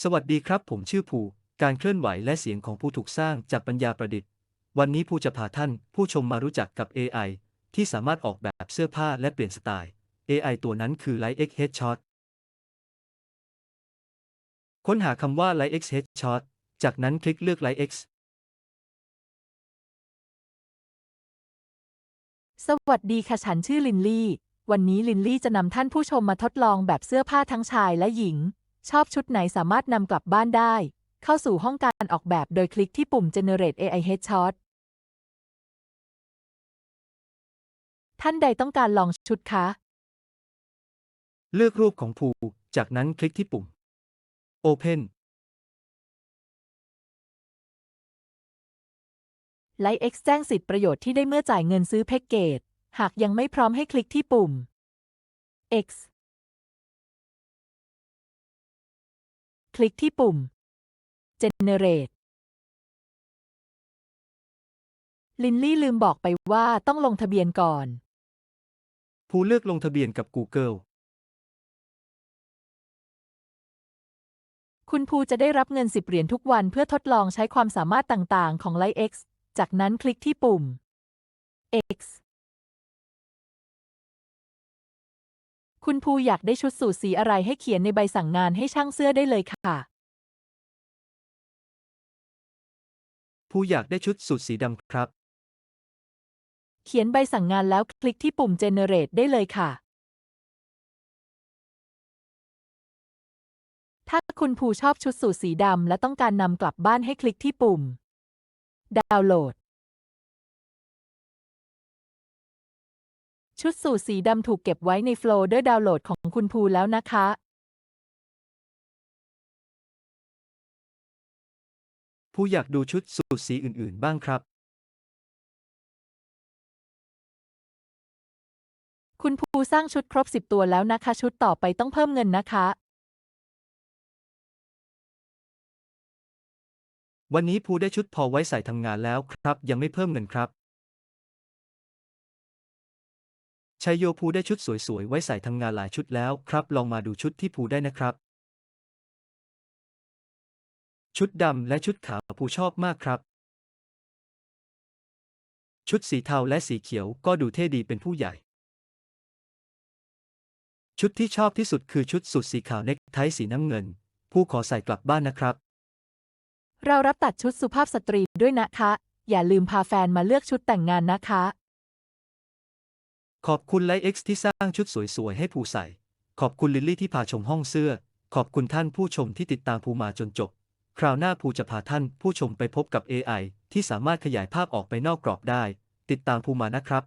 สวัสดีครับ ผมชื่อภูการเคลื่อนไหวและเสียงของภูถูกสร้างจากปัญญาประดิษฐ์ วันนี้ภูจะพาท่าน ผู้ชมมารู้จักกับ AI ที่สามารถออกแบบเสื้อผ้าและเปลี่ยนสไตล์ AI ตัวนั้นคือ Light X Headshot ค้นหาคำว่า Light X Headshot จากนั้นคลิกเลือก Light X สวัสดีค่ะฉันชื่อลินลี่ วันนี้ลินลี่จะนำท่านผู้ชมมาทดลองแบบเสื้อผ้าทั้งชายและหญิง ชอบชุดไหนสามารถนำกลับบ้านได้ เข้าสู่ห้องการออกแบบโดยคลิกที่ปุ่ม Generate AI Headshot ท่านใดต้องการลองชุดคะ เลือกรูปของภูจากนั้นคลิกที่ปุ่ม Open Light X แจ้งสิทธิประโยชน์ที่ได้เมื่อจ่ายเงินซื้อแพ็กเกจ หากยังไม่พร้อมให้คลิกที่ปุ่ม X ลิกที่ปุ่ม Generate ลินลี่ลืมบอกไปว่าต้องลงทะเบียนก่อนภูเลือกลงทะเบียนกับ Google คุณภูจะได้รับเงิน10เหรียญทุกวันเพื่อทดลองใช้ความสามารถต่าง ๆ ของ Light X จากนั้นคลิกที่ปุ่ม X คุณภูอยากได้ชุดสูทสีอะไรให้เขียนในใบสั่งงานให้ช่างเสื้อได้เลยค่ะ ภูอยากได้ชุดสูทสีดำครับ เขียนใบสั่งงานแล้วคลิกที่ปุ่ม Generate ได้เลยค่ะ ถ้าคุณภูชอบชุดสูทสีดำและต้องการนำกลับบ้านให้คลิกที่ปุ่ม ดาวน์โหลด ชุดสูทสีดำถูกเก็บไว้ในโฟลเดอร์ดาวน์โหลดของคุณภูแล้วนะคะผู้อยากดูชุดสูทสีอื่น ๆ บ้างครับ คุณภูสร้างชุดครบ 10 ตัวแล้วนะคะ ชุดต่อไปต้องเพิ่มเงินนะคะ วันนี้ภูได้ชุดพอไว้ใส่ทำงานแล้วครับ ยังไม่เพิ่มเงินครับ ชัยโยภูได้ชุดสวยๆ ไว้ใส่ทำงานหลายชุดแล้วครับ ลองมาดูชุดที่ภูได้นะครับ ชุดดำและชุดขาวภูชอบมากครับ ชุดสีเทาและสีเขียวก็ดูเท่ดีเป็นผู้ใหญ่ ชุดที่ชอบที่สุดคือชุดสูทสีขาวเน็กไทสีน้ำเงิน ผู้ขอใส่กลับบ้านนะครับ เรารับตัดชุดสุภาพสตรีด้วยนะคะ อย่าลืมพาแฟนมาเลือกชุดแต่งงานนะคะ ขอบคุณไลท์เอ็กซ์ที่สร้างชุดสวยๆ ให้ภูใส่ ขอบคุณลิลลี่ที่พาชมห้องเสื้อ ขอบคุณท่านผู้ชมที่ติดตามภูมาจนจบ คราวหน้าภูจะพาท่านผู้ชมไปพบกับ AI ที่สามารถขยายภาพออกไปนอกกรอบได้ ติดตามภูมานะครับ